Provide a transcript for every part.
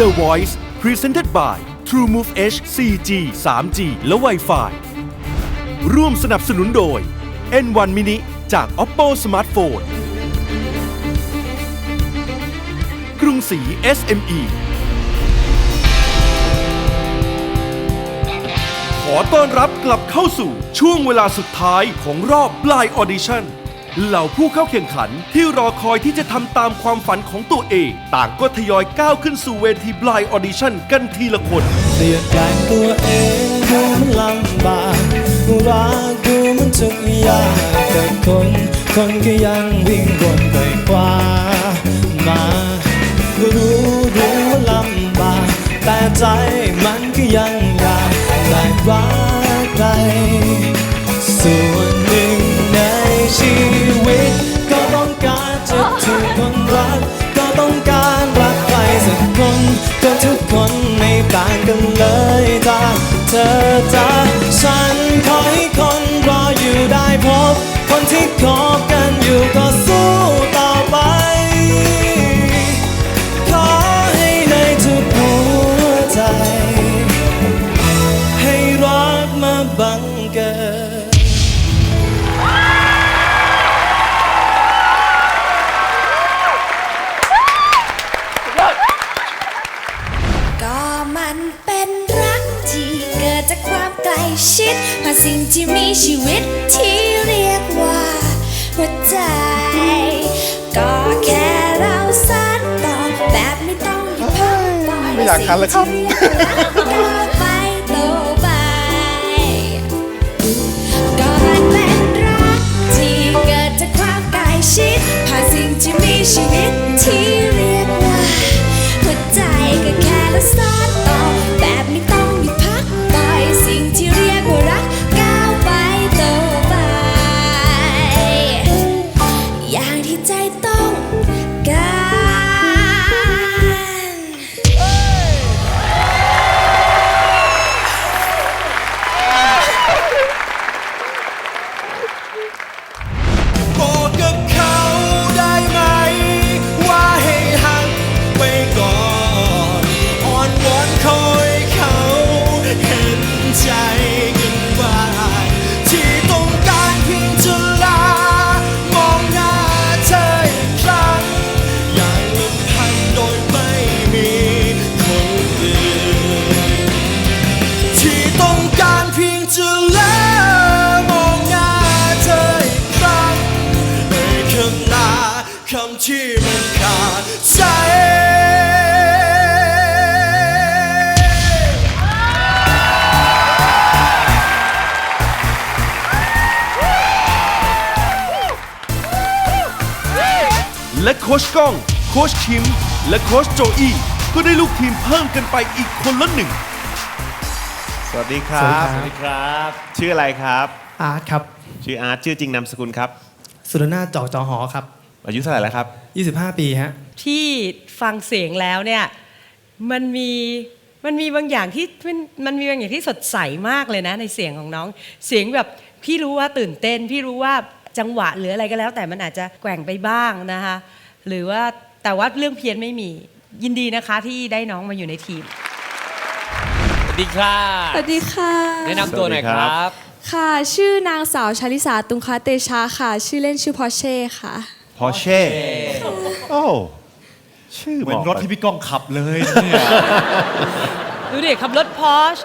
The Voice Presented by TrueMove H 4G 3G และ Wi-Fi ร่วมสนับสนุนโดย N1 Mini จาก Oppo Smartphone กรุงศรี SME ขอต้อนรับกลับเข้าสู่ช่วงเวลาสุดท้ายของรอบ Blind Audition เหล่าผู้เข้าแข่งขันที่รอคอยที่จะทำตามความฝันของตัวเอง ต่างก็ทยอยก้าวขึ้นสู่เวที Blind Audition กันทีละคนเปลี่ยนแปลงตัวเองดูมันลำบากรักดูมันทุกอย่างแต่คนคนก็ยังวิ่งวนไปคว้ามารู้รู้ว่าลำบากแต่ใจมันก็ยังอยากได้รักใคร งที่มีชีวิตที่เรียกว่าหัวใจ ก็แค่เราสานต่อแบบไม่ต้องหยุดพักปล่อยไม่อยากคันเลยครับสิ่งที่เรียกว่าก้าวไปโตไปก็มันเป็นรักที่เกิดจากความใกล้ชิดผ่านสิ่งที่มีชีวิตที่เรียกว่าหัวใจก็แค่ละสานต่อแคำที่มันขาดใจและโคชก้อง โคชคิม และโคชโจอี้ก็ได้ลูกทีมเพิ่มกันไปอีกคนละหนึ่ง สวัสดีครับ สวัสดีครับ ชื่ออะไรครับ อาร์ตครับ ชื่ออาร์ตชื่อจริงนามสกุลครับ สุรนาถจอกจอหอครั อายุเท่าไหร่แล้วครับบ25 ปีฮะ ที่ฟังเสียงแล้วเนี่ยมันมีมันมีบางอย่างที่มันมันมีบางอย่างที่สดใสมากเลยนะ ในเสียงของน้อง เสียงแบบพี่รู้ว่าตื่นเต้น พี่รู้ว่าจังหวะหรืออะไรก็แล้ว แต่มันอาจจะแกว่งไปบ้างนะคะหรือว่าแต่ว่าเรื่องเพี้ยนไม่มียินดีนะคะที่ได้น้องมาอยู่ในทีม สวัสดีครับสวัสดีค่ะ แนะนำตัวหน่อยสวัสดีคครัรับบค่ะ ชื่อนางสาวชาลิสาตุงคาเตชาค่ะ ชื่อเล่นชื่อพอเช่ค่ะพ อเช่ โอ้ชื่อเหมือนบกรถที่พี่ก้องขับเลยเนี่ย ดูดิขับรถพอช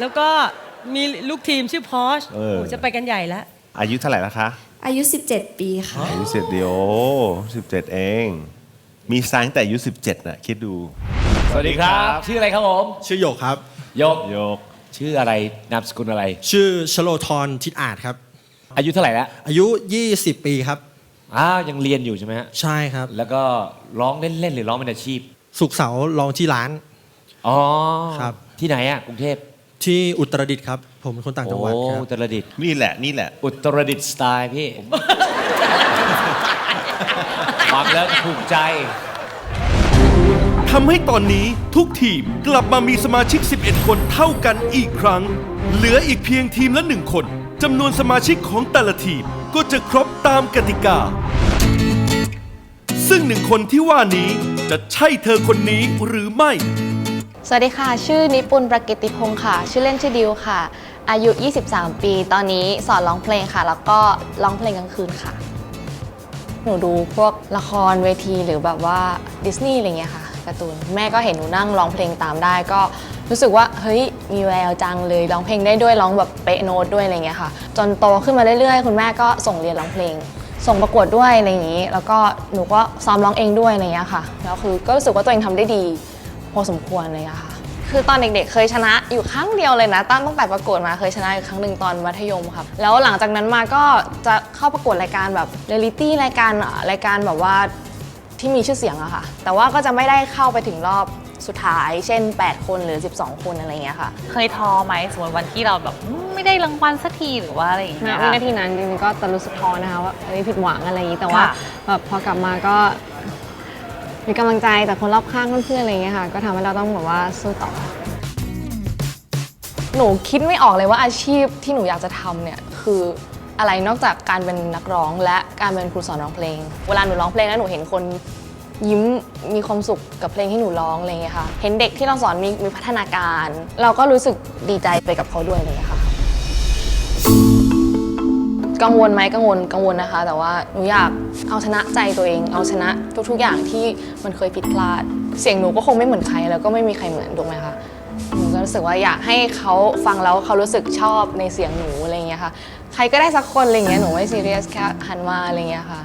แล้วก็มีลูกทีมชื่อพอชโอ้จะไปกันใหญ่แล้ว อายุเท่าไหร่แล้วคะ อายุ 17 ปีค่ะ อายุสิบเดียวสิบเจ็ดเอง มีสายตั้งแต่อายุสิบเจ็ดน่ะ คิดดูสวัสดีครับ ชื่ออะไรครับผมชื่อโยกครับยกโยก ชื่ออะไรนามสกุลอะไร ชื่อชโลทรทิดอาจครับ อายุเท่าไหร่แล้วอายุ 20 ปีครับ อ้าวยังเรียนอยู่ใช่ไหมฮะใช่ครับ แล้วก็ร้องเล่นๆหรือร้องเป็นอาชีพสุกร์เสาร์ลองที่ร้าน อ๋อครับ ที่ไหนอะกรุงเทพที่อุตรดิตถ์ครับ ผมเป็นคนต่างจังหวัดโอ้ครับอุตรดิตถ์นี่แหละนี่แหละ อุตรดิตถ์สไตล์พี่ฟังแล้วถูกใจ ทำให้ตอนนี้ทุกทีมกลับมามีสมาชิก 11 คนเท่ากันอีกครั้ง เหลืออีกเพียงทีมละหนึ่งคนจำนวนสมาชิกของแต่ละทีมก็จะครบตามกติกา ซึ่งหนึ่งคนที่ว่านี้จะใช่เธอคนนี้หรือไม่ สวัสดีค่ะ ชื่อนิปุนประกิตติพงศ์ค่ะ ชื่อเล่นชื่อดิวค่ะ อายุ 23 ปี ตอนนี้สอนร้องเพลงค่ะ แล้วก็ร้องเพลงกลางคืนค่ะ หนูดูพวกละครเวทีหรือแบบว่าดิสนีย์อะไรเงี้ยค่ะการ์ตูนแม่ก็เห็นหนูนั่งร้องเพลงตามได้ก็รู้สึกว่าเฮ้ยมีแววจังเลยร้องเพลงได้ด้วยร้องแบบเป๊ะโน้ตด้วยอะไรเงี้ยค่ะ จนโตขึ้นมาเรื่อยๆ คุณแม่ก็ส่งเรียนร้องเพลง ส่งประกวดด้วยอะไรอย่างนี้ แล้วก็หนูก็ซ้อมร้องเองด้วยอะไรเงี้ยค่ะ แล้วคือก็รู้สึกว่าตัวเองทำได้ดี พอสมควรเลยอะค่ะ คือตอนเด็กๆ เคยชนะอยู่ครั้งเดียวเลยนะ ตั้งตั้งแต่ประกวดมาเคยชนะอยู่ครั้งหนึ่งตอนมัธยมครับ แล้วหลังจากนั้นมาก็จะเข้าประกวดรายการแบบเรียลิตี้รายการรายการแบบว่าที่มีชื่อเสียงอะค่ะ แต่ว่าก็จะไม่ได้เข้าไปถึงรอบ สุดท้าย เช่น 8 คนหรือ 12 คนอะไรอย่างเงี้ยค่ะ เคยท้อไหมสมมติวันที่เราแบบอืมไม่ได้รางวัลสักทีหรือว่าอะไรอย่างณเงี้ย วินาทีนั้นจริงๆก็จะรู้สึกท้อนะคะว่าเอ้ยผิดหวังอะไรอย่างนี้แต่ว่าค่ะ แบบพอกลับมาก็ มีกำลังใจจากคนรอบข้างเพื่อนๆอะไรอย่างเงี้ยค่ะก็ทำให้เราต้องแบบว่าสู้ต่อ หนูคิดไม่ออกเลยว่าอาชีพที่หนูอยากจะทำเนี่ยคืออะไรนอกจากการเป็นนักร้องและการเป็นครูสอนร้องเพลง เวลาหนูร้องเพลงแล้วหนูเห็นคน ยิ้มมีความสุขกับเพลงที่หนูร้องอะไรเงี้ยค่ะ เห็นเด็กที่เราสอนมีมีพัฒนาการ เราก็รู้สึกดีใจไปกับเขาด้วยอะไรเงี้ยค่ะ กังวลไหมกังวลกังวลนะคะ แต่ว่าหนูอยากเอาชนะใจตัวเอง เอาชนะทุกๆอย่างที่มันเคยผิดพลาด เสียงหนูก็คงไม่เหมือนใครแล้วก็ไม่มีใครเหมือนถูกไหมคะหนูก็รู้สึกว่าอยากให้เขาฟังแล้วเขารู้สึกชอบในเสียงหนูอะไรเงี้ยค่ะ ใครก็ได้สักคนอะไรเงี้ยหนูไม่ซีเรียสแค่หันมาอะไรเงี้ยค่ะ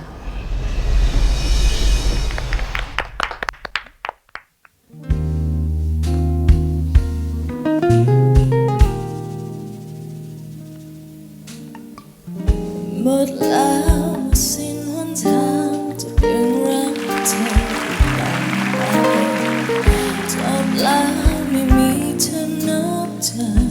หมดแล้วสิ้นหนทางจะยังรักเธอต่อไปจบแล้วไม่มีเธอนับจากเธอ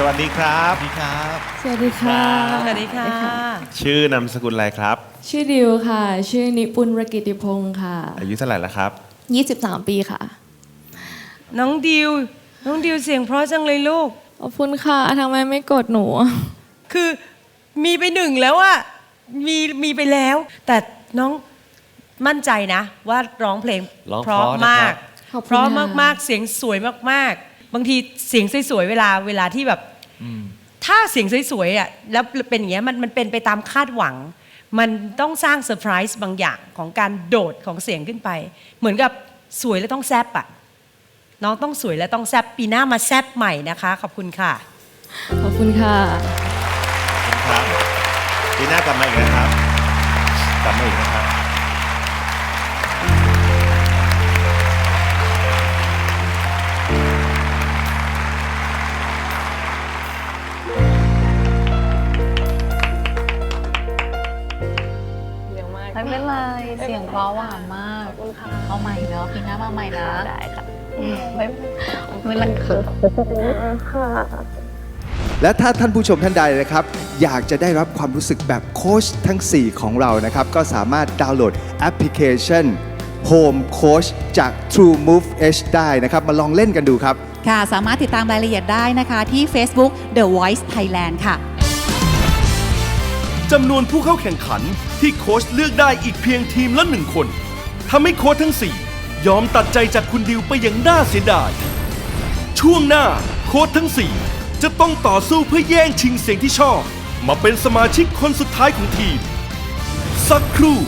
สวัสดีครับ สวัสดีค่ะ สวัสดีค่ะ ชื่อนามสกุลอะไรครับ ชื่อดิวค่ะ ชื่อนิปุนประกิติพงศ์ค่ะ อายุเท่าไหร่แล้วครับ 23 ปีค่ะ น้องดิว น้องดิวเสียงเพราะจังเลยลูก ขอบคุณค่ะทำไมไม่กดหนู คือมีไปหนึ่งแล้วอะมีมีไปแล้ว แต่น้องมั่นใจนะ ว่าร้องเพลงร้องเพราะเพราะนะครับ มาก ขอบคุณเพราะค่ะ มากๆ เสียงสวยมากๆ บางทีเสียงสวยๆเวลาเวลาที่แบบถ้าเสียงสวยๆอะแล้วเป็นอย่างเงี้ยมันมันเป็นไปตามคาดหวัง มันต้องสร้างเซอร์ไพรส์บางอย่างของการโดดของเสียงขึ้นไป เหมือนกับสวยแล้วต้องแซบอะน้องต้องสวยและต้องแซบปีหน้ามาแซบใหม่นะคะ ขอบคุณค่ะ ขอบคุณค่ะครับปีหน้ากลับมาอีกนะครับ กลับมาอีกนะครับ เสียงเพราะหวานมากเอาใหม่เนาะปีหน้ามาใหม่นะได้ค่ะไม่ไม่เป็นไรค่ะ และถ้าท่านผู้ชมท่านใดนะครับ อยากจะได้รับความรู้สึกแบบโค้ชทั้ง 4 ของเรานะครับ ก็สามารถดาวน์โหลดแอปพลิเคชัน Home Coach จาก True Move H ได้นะครับ มาลองเล่นกันดูครับ ค่ะ สามารถติดตามรายละเอียดได้นะคะที่ Facebook The Voice Thailand ค่ะ จำนวนผู้เข้าแข่งขันที่โค้ชเลือกได้อีกเพียงทีมละหนึ่งคนทำให้โค้ชทั้ง 4 ยอมตัดใจจากคุณดิวไปอย่างน่าเสียดาย ช่วงหน้าโค้ชทั้ง 4 จะต้องต่อสู้เพื่อแย่งชิงเสียงที่ชอบ มาเป็นสมาชิกคนสุดท้ายของทีม สักครู่